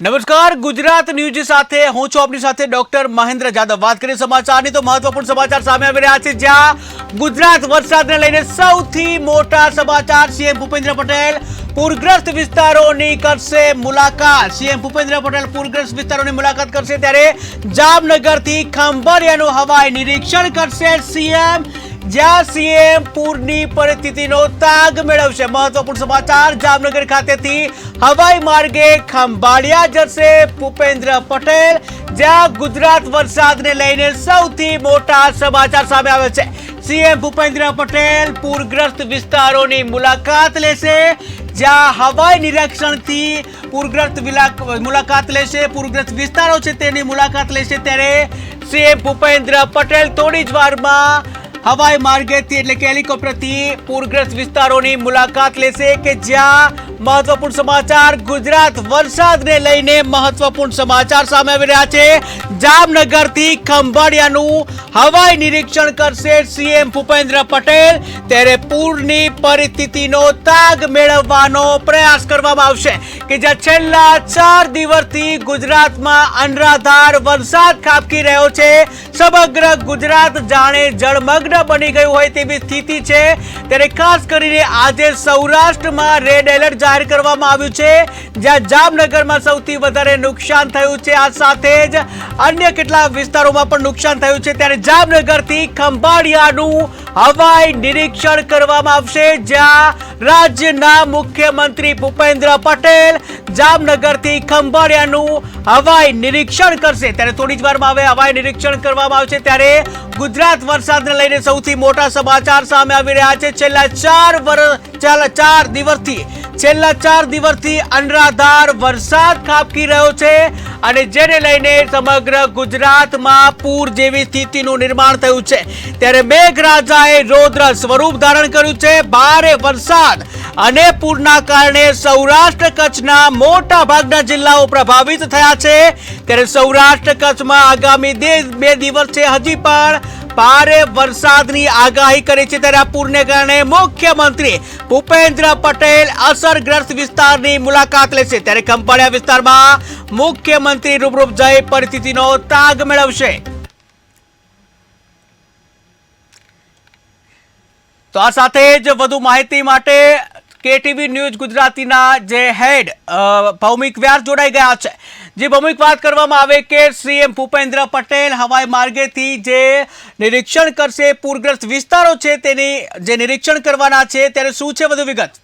નમસ્કાર, ગુજરાત ન્યૂઝ સાથે હું છું આપની સાથે ડોક્ટર મહેન્દ્ર જાદવ. વાત કરીએ સમાચારની તો મહત્વપૂર્ણ સમાચાર સામે આવી રહ્યા છે, જ્યાં ગુજરાત વરસાદને લઈને સૌથી મોટા સમાચાર સીએમ ભૂપેન્દ્ર પટેલ પૂરગ્રસ્ત વિસ્તારોની કરશે મુલાકાત. સીએમ ભૂપેન્દ્ર પટેલ પૂરગ્રસ્ત વિસ્તારોની મુલાકાત કરશે ત્યારે જામનગરથી ખંભાળિયાનું હવાઈ નિરીક્ષણ કરશે સીએમ જ્યાં સીએમ પૂરની પરિસ્થિતિનો તાગ મેળવશે. મહત્વપૂર્ણ સમાચાર જામનગર ખાતેથી. હવાઈ માર્ગે ખંભાળિયા જશે ભૂપેન્દ્ર પટેલ, જ્યાં ગુજરાત વરસાદને લઈને સૌથી મોટા સમાચાર સામે આવે છે. સીએમ ભૂપેન્દ્ર પટેલ પૂરગ્રસ્ત વિસ્તારોની મુલાકાત લેશે, જ્યાં હવાઈ નિરીક્ષણથી પૂરગ્રસ્ત મુલાકાત લેશે, પૂરગ્રસ્ત વિસ્તારો છે તેની મુલાકાત લેશે ત્યારે સીએમ ભૂપેન્દ્ર પટેલ થોડી જ વારમાં હવાઈ માર્ગેથી એટલે કે હેલિકોપ્ટરથી પૂરગ્રસ્ત વિસ્તારોની મુલાકાત લેશે કે જ્યાં મહત્વપૂર્ણ સમાચાર ગુજરાત વરસાદને લઈને મહત્વપૂર્ણ સમાચાર સામે આવી રહ્યા છે. જામનગરથી ખંભાળિયાનું હવાઈ નિરીક્ષણ કરશે સીએમ ભૂપેન્દ્ર પટેલ. ત્યારે પૂરની પરિસ્થિતિનો તાગ મેળવવાનો પ્રયાસ કરવામાં આવશે. કે જ્યાં છેલ્લા ચાર દિવસથી ગુજરાતમાં અનરાધાર વરસાદ ખાબકી રહ્યો છે. સમગ્ર ગુજરાત જાણે જળમગ્ન બની ગયું હોય તેવી સ્થિતિ છે. ત્યારે ખાસ કરીને આજે સૌરાષ્ટ્રમાં રેડ એલર્ટ જાહેર કરવામાં આવ્યું છે. જ્યાં જામનગરમાં સૌથી વધારે નુકસાન થયું છે. આ સાથે જ અન્ય કેટલાક વિસ્તારોમાં પણ નુકસાન થયું છે. ત્યારે જામનગરથી ખંભાળિયાનું હવાઈ નિરીક્ષણ કરવામાં આવશે. જ્યાં રાજ્યના મુખ્યમંત્રી ભૂપેન્દ્ર પટેલ જામનગરથી ખંભાળિયાનું હવાઈ નિરીક્ષણ કરશે. ત્યારે થોડી જ વારમાં હવે હવાઈ નિરીક્ષણ કરવામાં આવશે. ત્યારે ગુજરાત વરસાદને લઈને સૌથી મોટા સમાચાર સામે આવી રહ્યા છે. છેલ્લા ચાર વર્ષ ચાર દિવસથી છેલ્લા ચાર દિવસથી અનરાધાર વરસાદ ખાબકી રહ્યો છે અને જેને લઈને સમગ્ર ગુજરાતમાં પૂર જેવી સ્થિતિનું નિર્માણ થયું છે. ત્યારે મેઘરાજાએ રૌદ્ર સ્વરૂપ ધારણ કર્યું છે. ભારે વરસાદ અને પૂરના કારણે સૌરાષ્ટ્ર કચ્છના મોટા ભાગના જિલ્લાઓ પ્રભાવિત થયા છે. ત્યારે સૌરાષ્ટ્ર કચ્છમાં આગામી બે દિવસ છે. હજી પણ ભારે વરસાદની આગાહી કરી છે ત્યારે આ પૂરને કારણે મુખ્યમંત્રી ભૂપેન્દ્ર પટેલ અસરગ્રસ્ત વિસ્તારની મુલાકાત લેશે ત્યારે ખંભાળિયા વિસ્તારમાં મુખ્યમંત્રી રૂબરૂપ જઈ પરિસ્થિતિનો તાગ મેળવશે. તો આ સાથે જ વધુ માહિતી માટે કેટીવી ન્યૂઝ ગુજરાતીના જે હેડ ભૌમિક વ્યાસ જોડાઈ ગયા છે. જે ભૌમિક વાત કરવામાં આવે કે સીએમ ભૂપેન્દ્ર પટેલ હવાઈ માર્ગેથી જે નિરીક્ષણ કરશે, પૂરગ્રસ્ત વિસ્તારો છે તેની જે નિરીક્ષણ કરવાના છે, ત્યારે શું છે વધુ વિગત?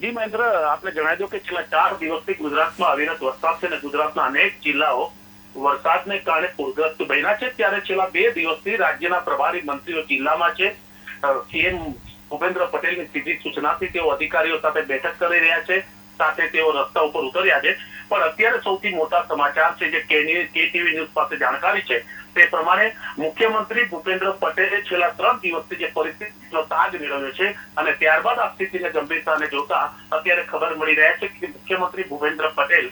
જી મહેન્દ્ર આપણે જણાવી દો કે છેલ્લા ચાર દિવસથી ગુજરાતમાં અવિરત વરસાદ છે અને ગુજરાતના અનેક જિલ્લાઓ વરસાદને કારણે પૂરગ્રસ્ત બન્યા છે. ત્યારે છેલ્લા બે દિવસથી રાજ્યના પ્રભારી મંત્રીઓ જિલ્લામાં છે. સીએમ ભૂપેન્દ્ર પટેલની સીધી સૂચનાથી તેઓ અધિકારીઓ સાથે બેઠક કરી રહ્યા છે. સાથે તેઓ રસ્તા ઉપર ઉતર્યા છે. પણ અત્યારે સૌથી મોટા સમાચાર છે જે કેટીવી ન્યૂઝ પાસે જાણકારી છે, તે પ્રમાણે મુખ્યમંત્રી ભૂપેન્દ્ર પટેલે છેલ્લા ત્રણ દિવસથી જે પરિસ્થિતિનો તાજ મેળવ્યો છે અને ત્યારબાદ આ સ્થિતિને ગંભીરતાને જોતા અત્યારે ખબર મળી રહ્યા છે કે મુખ્યમંત્રી ભૂપેન્દ્ર પટેલ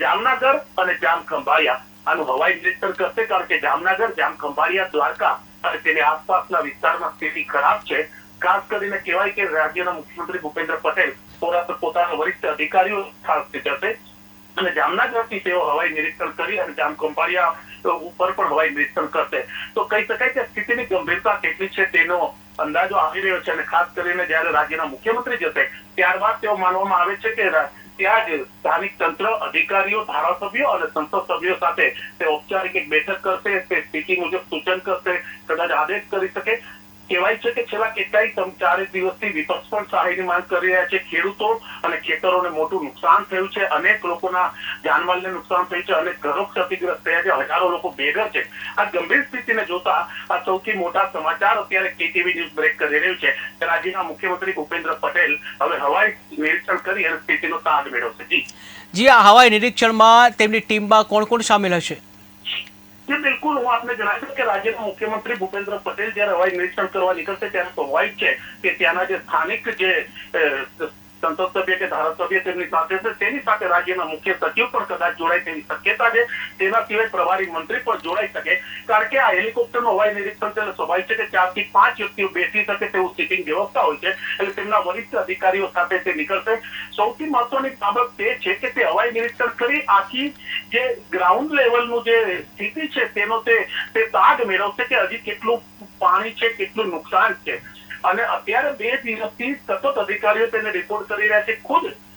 જામનગર અને જામ ખંભાળિયા, આનું હવાઈ નિરીક્ષણ કરશે કારણ કે જામનગર, જામ ખંભાળિયા, દ્વારકા અને તેની આસપાસના વિસ્તારમાં સ્થિતિ ખરાબ છે. ખાસ કરીને કહેવાય કે રાજ્યના મુખ્યમંત્રી ભૂપેન્દ્ર પટેલ પોતાના વરિષ્ઠ અધિકારીઓ ખાસ જશે. અને જામનગરથી તેઓ હવાઈ નિરીક્ષણ કરી અને જામ ખંભાળિયા ઉપર પણ હવાઈ નિરીક્ષણ કરશે. તો કહી શકાય કે સ્થિતિની ગંભીરતા કેટલી છે તેનો અંદાજો આવી રહ્યો છે અને ખાસ કરીને જયારે રાજ્યના મુખ્યમંત્રી જશે, ત્યારબાદ તેઓ માનવામાં આવે છે કે ત્યાં જ સ્થાનિક તંત્ર, અધિકારીઓ, ધારાસભ્યો અને સંસદ સભ્યો સાથે તે ઔપચારિક એક બેઠક કરશે, તે સ્થિતિ મુજબ સૂચન કરશે, કદાચ આદેશ કરી શકે. કહેવાય છે કે છેલ્લા કેટલાય ચારેક દિવસથી વિપક્ષ પણ સહાયની માંગ કરી રહ્યા છે. ખેડૂતો અને ખેતરોને મોટું નુકસાન થયું છે. અનેક લોકોના જાનમાલને નુકસાન થયું છે અને ઘરો ક્ષતિગ્રસ્ત થયા છે. હજારો લોકો બેઘર છે. આ ગંભીર સ્થિતિને જોતા આ સૌથી મોટા સમાચાર અત્યારે કેટીવી ન્યૂઝ બ્રેક કરી રહ્યું છે રાજ્યના મુખ્યમંત્રી ભૂપેન્દ્ર પટેલ હવે હવાઈ નિરીક્ષણ કરી અને સ્થિતિનો તાગ મેળવશે. જી. જી, આ હવાઈ નિરીક્ષણમાં તેમની ટીમમાં કોણ કોણ સામેલ હશે? બિલકુલ હું આપને જણાવી દઉં કે રાજ્યના મુખ્યમંત્રી ભૂપેન્દ્ર પટેલ જયારે હવાઈ નિરીક્ષણ કરવા નીકળશે ત્યારે સ્વાભાવિક છે કે ત્યાંના જે સ્થાનિક જે સંસદ સભ્ય કે ધારાસભ્ય તેમની સાથે છે, તેની સાથે રાજ્યના મુખ્ય સચિવ પણ કદાચ જોડાય તેવી શક્યતા છે. તેના સિવાય પ્રભારી મંત્રી પણ જોડાઈ શકે. કારણ કે આ હેલિકોપ્ટરનું હવાઈ નિરીક્ષણ છે સ્વાભાવિક છે કે ચારથી પાંચ વ્યક્તિઓ બેસી શકે તેવું સીટિંગ વ્યવસ્થા હોય છે. એટલે તેમના વરિષ્ઠ અધિકારીઓ સાથે તે નીકળશે. સૌથી મહત્વની બાબત તે છે કે તે હવાઈ નિરીક્ષણ કરી આખી જે ગ્રાઉન્ડ લેવલનું જે સ્થિતિ છે, તેનો તે તે તાગ મેળવશે કે હજી કેટલું પાણી છે, કેટલું નુકસાન છે. અને અત્યારે બે દિવસથી સતત અધિકારીઓ તેને રિપોર્ટ કરી રહ્યા છે, ખુદ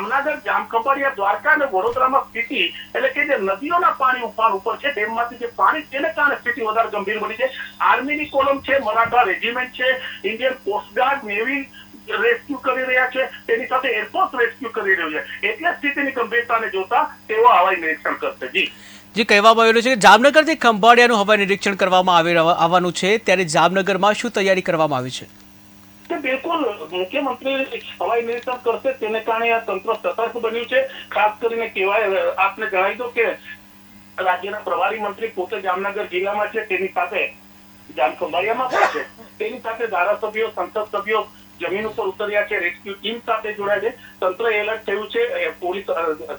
જામનગર, જામખંભાળિયા, દ્વારકા અને વડોદરામાં સ્થિતિ એટલે કે જે નદીઓના પાણી ઉફાન ઉપર છે, ડેમમાંથી જે પાણી તેને કારણે સ્થિતિ વધારે ગંભીર બની છે. આર્મીની કોલમ છે, મરાઠા રેજિમેન્ટ છે Indian coast guard navy rescue કરી રહ્યા છે, તેની સાથે એરફોર્સ રેસ્ક્યુ કરી રહ્યું છે. એટલે સ્થિતિની ગંભીરતાને જોતા તેઓ હવાઈ નિરીક્ષણ કરશે. જી. જે કહેવામાં આવેલું છે કે જામનગરથી ખંભાળિયાનું હવાઈ નિરીક્ષણ કરવામાં આવી આવવાનું છે, ત્યારે જામનગરમાં શું તૈયારી કરવામાં આવી છે? કે બિલકુલ મુખ્યમંત્રી હવાઈ નિરીક્ષણ કરશે, તેને કારણે આ તંત્ર સતર્ક બન્યું છે. ખાસ કરીને કહેવાય આપને જણાવી દો કે રાજ્યના પ્રભારી મંત્રી પોતે જામનગર જિલ્લામાં છે, તેની સાથે જામખંભાળિયામાં પણ છે. તેની સાથે ધારાસભ્યો, સંસદ સભ્યો જમીન ઉપર ઉતર્યા છે, રેસ્ક્યુ ટીમ સાથે જોડાય છે. તંત્ર એલર્ટ થયું છે પોલીસ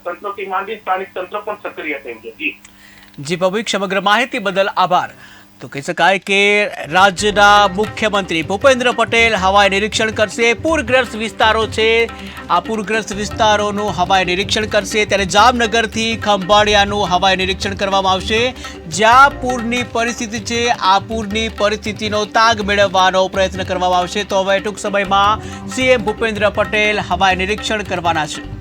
તંત્રથી માંડી સ્થાનિક તંત્ર પણ સક્રિય થયું છે. જી. જી પબ્લિક સમગ્ર માહિતી બદલ આભાર. તો કહી શકાય કે રાજ્યના મુખ્યમંત્રી ભૂપેન્દ્ર પટેલ હવાઈ નિરીક્ષણ કરશે. પૂરગ્રસ્ત વિસ્તારો છે. આ પૂરગ્રસ્ત વિસ્તારોનું હવાઈ નિરીક્ષણ કરશે. ત્યારે જામનગરથી ખંભાળિયાનું હવાઈ નિરીક્ષણ કરવામાં આવશે. જ્યાં પૂરની પરિસ્થિતિ છે, આ પૂરની પરિસ્થિતિનો તાગ મેળવવાનો પ્રયત્ન કરવામાં આવશે. તો હવે ટૂંક સમયમાં સીએમ ભૂપેન્દ્ર પટેલ હવાઈ નિરીક્ષણ કરવાના છે.